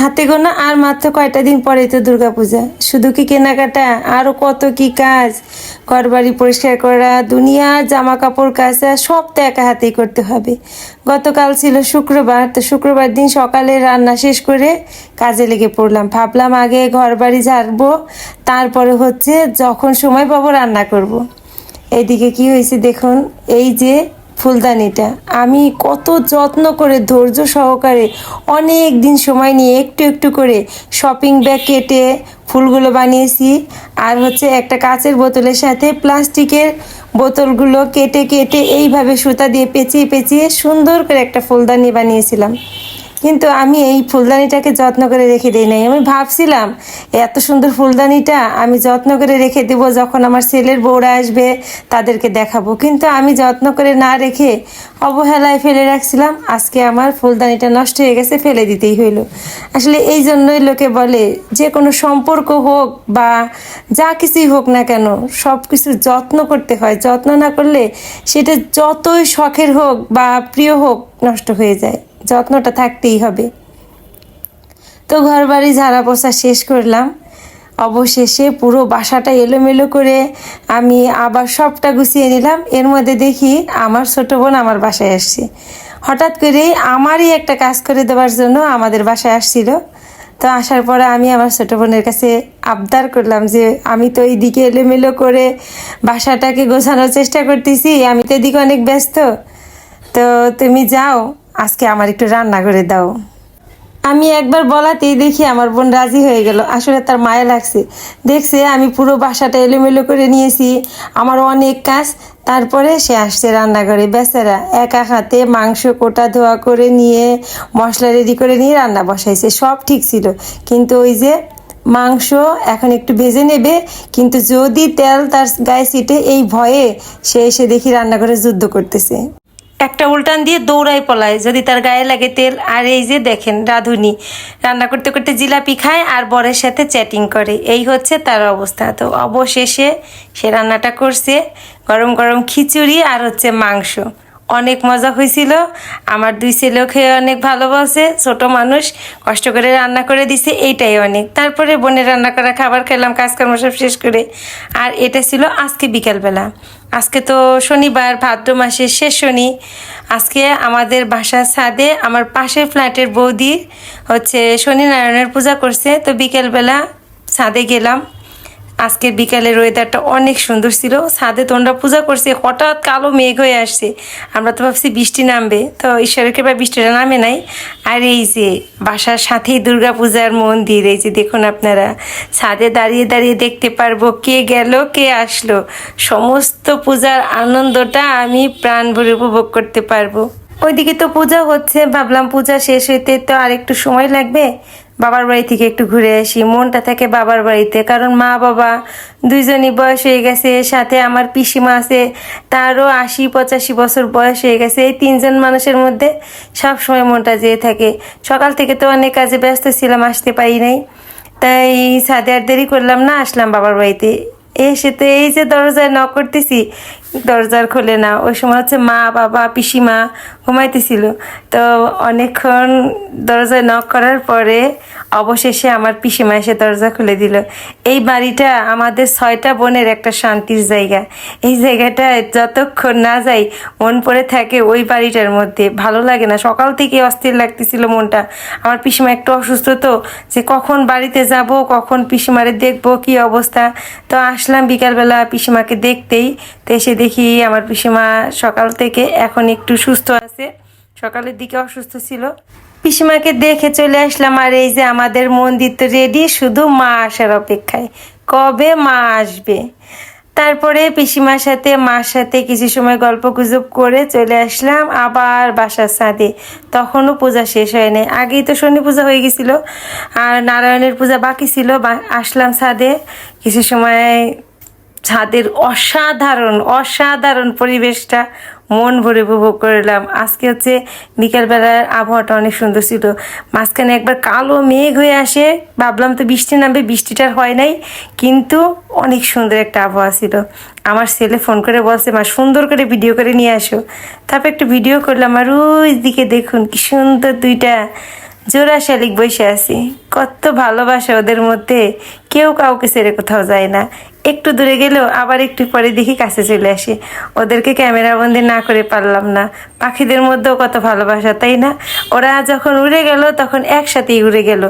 হাতে গোনা আর মাত্র কয়টা দিন পরে তো দুর্গাপূজা। শুধু কি কেনাকাটা আরও কত কি কাজ। ঘরবাড়ি পরিষ্কার করা দুনিয়ার জামা কাপড় কাচা, সব তো একা হাতেই করতে হবে। গতকাল ছিল শুক্রবার, তো শুক্রবার দিন সকালে রান্না শেষ করে কাজে লেগে পড়লাম। ভাবলাম আগে ঘরবাড়ি ঝাড়বো, তারপরে হচ্ছে যখন সময় পাবো রান্না করব। এইদিকে কি হয়েছে দেখুন, এই যে ফুলদানিটা। আমি কত যত্ন করে ধৈর্য সহকারে অনেক দিন সময় নিয়ে একটু একটু করে শপিং ব্যাগ কেটে ফুলগুলো বানিয়েছি। আর হচ্ছে একটা কাচের বোতলের সাথে প্লাস্টিকের বোতলগুলো কেটে কেটে এইভাবে সুতা দিয়ে পেঁচিয়ে পেঁচিয়ে সুন্দর করে একটা ফুলদানি বানিয়েছিলাম। কিন্তু আমি এই ফুলদানিটাকে যত্ন করে রেখে দিই নাই। আমি ভাবছিলাম, এত সুন্দর ফুলদানিটা আমি যত্ন করে রেখে দেবো যখন আমার ছেলের বউরা আসবে, তাদেরকে দেখাবো। কিন্তু আমি যত্ন করে না রেখে অবহেলায় ফেলে রাখছিলাম। আজকে আমার ফুলদানিটা নষ্ট হয়ে গেছে, ফেলে দিতেই হইল। আসলে এই জন্যই লোকে বলে, যে কোনো সম্পর্ক হোক বা যা কিছুই হোক না কেন সব কিছু যত্ন করতে হয়। যত্ন না করলে সেটা যতই শখের হোক বা প্রিয় হোক নষ্ট হয়ে যায়। যত্নটা থাকতেই হবে। তো ঘর বাড়ি ঝাড়া পোছা শেষ করলাম। অবশেষে পুরো বাসাটা এলোমেলো করে আমি আবার সবটা গুছিয়ে নিলাম। এর মধ্যে দেখি আমার ছোট বোন আমার বাসায় আসছে। হঠাৎ করে আমারই একটা কাজ করে দেওয়ার জন্য আমাদের বাসায় আসছিল। তো আসার পরে আমি আমার ছোট বোনের কাছে আবদার করলাম যে, আমি তো এইদিকে এলোমেলো করে বাসাটাকে গোছানোর চেষ্টা করতেছি, আমি তো এদিকে অনেক ব্যস্ত। তো তুমি যাও। আজকে আমার একটু রান্না করে দাও। আমি একবার বলাতেই দেখি আমার বোন রাজি হয়ে গেল। আসলে তার মায়া লাগছে। দেখছে আমি পুরো বাসাটা এলোমেলো করে নিয়েছি। আমার অনেক কাজ। তারপরে সে আসছে রান্নাঘরে। বেচারা একা হাতে মাংস কোটা ধোয়া করে নিয়ে, মশলা রেডি করে নিয়ে রান্না বসাইছে। সব ঠিক ছিল। কিন্তু ওই যে মাংস এখন একটু ভেজে নেবে। কিন্তু যদি তেল তার গায়ে ছিটে, এই ভয়ে সে এসে দেখি রান্নাঘরে যুদ্ধ করতেছে। একটা উল্টান দিয়ে দৌড়াই পলায়, যদি তার গায়ে লাগে তেল। আর এই যে দেখেন রাধুনি, রান্না করতে করতে জিলাপি খায় আর বরের সাথে চ্যাটিং করে। এই হচ্ছে তার অবস্থা। তো অবশেষে সে রান্নাটা করছে, গরম গরম খিচুড়ি আর হচ্ছে মাংস। অনেক মজা হয়েছিল। আমার দুই ছেলেও খেয়ে অনেক ভালোবাসে। ছোট মানুষ, কষ্ট করে রান্না করে দিছে, এইটাই অনেক। তারপরে বোনের রান্না করা খাবার খেলাম, কাজকর্ম সব শেষ করে। আর এটা ছিল আজকে বিকালবেলা। আজকে তো শনিবার, ভাদ্র মাসের শেষ শনি। আজকে আমাদের বাসার ছাদে আমার পাশের ফ্ল্যাটের বৌদি হচ্ছে শনি নারায়ণের পূজা করছে। তো বিকেলবেলা ছাদে গেলাম। আজকের বিকালের ওয়েদারটা অনেক সুন্দর ছিল। ছাদে তোমরা পূজা করছে, হঠাৎ কালো মেঘ হয়ে আসছে। আমরা তো ভাবছি বৃষ্টি নামবে, তো ঈশ্বরের কৃপা বৃষ্টিটা নামে নাই। আর এই যে বাসার সাথেই দুর্গা পূজার মন্দির, এই যে দেখুন আপনারা, ছাদে দাঁড়িয়ে দাঁড়িয়ে দেখতে পারব কে গেল, কে আসলো। সমস্ত পূজার আনন্দটা আমি প্রাণ ভরে উপভোগ করতে পারব। ওইদিকে তো পূজা হচ্ছে, ভাবলাম পূজা শেষ হইতে তো আর একটু সময় লাগবে। বাবার বাড়ি থেকে একটু ঘুরে আসি, মনটা থাকে বাবার বাড়িতে। কারণ মা বাবা দুইজনই বয়স হয়ে গেছে, সাথে আমার পিসিমা আছে, তারও আশি, পঁচাশি বছর বয়স হয়ে গেছে। এই তিনজন মানুষের মধ্যে সব সময় মনটা যেয়ে থাকে। সকাল থেকে তো অনেক কাজে ব্যস্ত ছিলাম, আসতে পারি নাই। তাই সাদে আর দেরি করলাম না, আসলাম বাবার বাড়িতে। এসে তো এই যে দরজায় নক করতেছি দরজার খোলে না। ওই সময় হচ্ছে মা, বাবা, পিসিমা ঘুমাইতেছিল। তো অনেকক্ষণ দরজায় নক করার পরে অবশেষে আমার পিসিমা এসে দরজা খুলে দিল। এই বাড়িটা আমাদের ছয়টা বোনের একটা শান্তির জায়গা। এই জায়গাটায় যতক্ষণ না যাই মন পড়ে থাকে ওই বাড়িটার মধ্যে। ভালো লাগে না, সকাল থেকে অস্থির লাগতেছিল মনটা। আমার পিসিমা একটু অসুস্থ তো, যে কখন বাড়িতে যাব, কখন পিসিমারে দেখব, কি অবস্থা? তো আসলাম বিকালবেলা পিসিমাকে দেখতেই। তো এসে দেখি আমার পিসিমা সকাল থেকে এখন একটু সুস্থ আছে। সকালের দিকে অসুস্থ ছিল। পিসিমাকে দেখে চলে আসলাম, আর এই যে আমাদের মন্দির তো রেডি শুধু মা আসার অপেক্ষায়। কবে মা আসবে? তারপরে পিসিমার সাথে, মার সাথে কিছু সময় গল্প গুজব করে চলে আসলাম, আবার বাসার ছাদে। তখনও পূজা শেষ হয়নি আগেই তো শনি পূজা হয়ে গেছিল, আর নারায়ণের পূজা বাকি ছিল আসলাম ছাদে। কিছু সময় ছাদের অসাধারণ অসাধারণ পরিবেশটা মন ভরে উপভোগ করলাম। আজকে হচ্ছে বিকালবেলার আবহাওয়াটা অনেক সুন্দর ছিল। মাঝখানে একবার কালো মেঘ হয়ে আসে, ভাবলাম তো বৃষ্টি নামবে বৃষ্টিটার হয় নাই, কিন্তু অনেক সুন্দর একটা আবহাওয়া ছিল। আমার ছেলে ফোন করে বলছে, মা, সুন্দর করে ভিডিও করে নিয়ে আসো। তারপর একটু ভিডিও করলাম আর ওই দিকে দেখুন, কি সুন্দর দুইটা। জোড়া শালিক বসে আছি। কত ভালোবাসা ওদের মধ্যে। কেউ কাউকে ছেড়ে কোথাও যায় না। একটু দূরে গেলেও আবার একটু পরে দেখি কাছে চলে আসে। ওদেরকে ক্যামেরা বন্দি না করে পারলাম না। পাখিদের মধ্যেও কত ভালোবাসা, তাই না? ওরা যখন উড়ে গেল, তখন একসাথেই উড়ে গেল।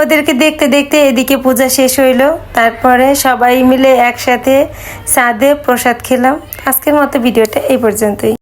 ওদেরকে দেখতে দেখতে এদিকে পূজা শেষ হইল। তারপরে সবাই মিলে একসাথে চাঁদে প্রসাদ খেলাম। আজকের মতো ভিডিওটা এই পর্যন্তই।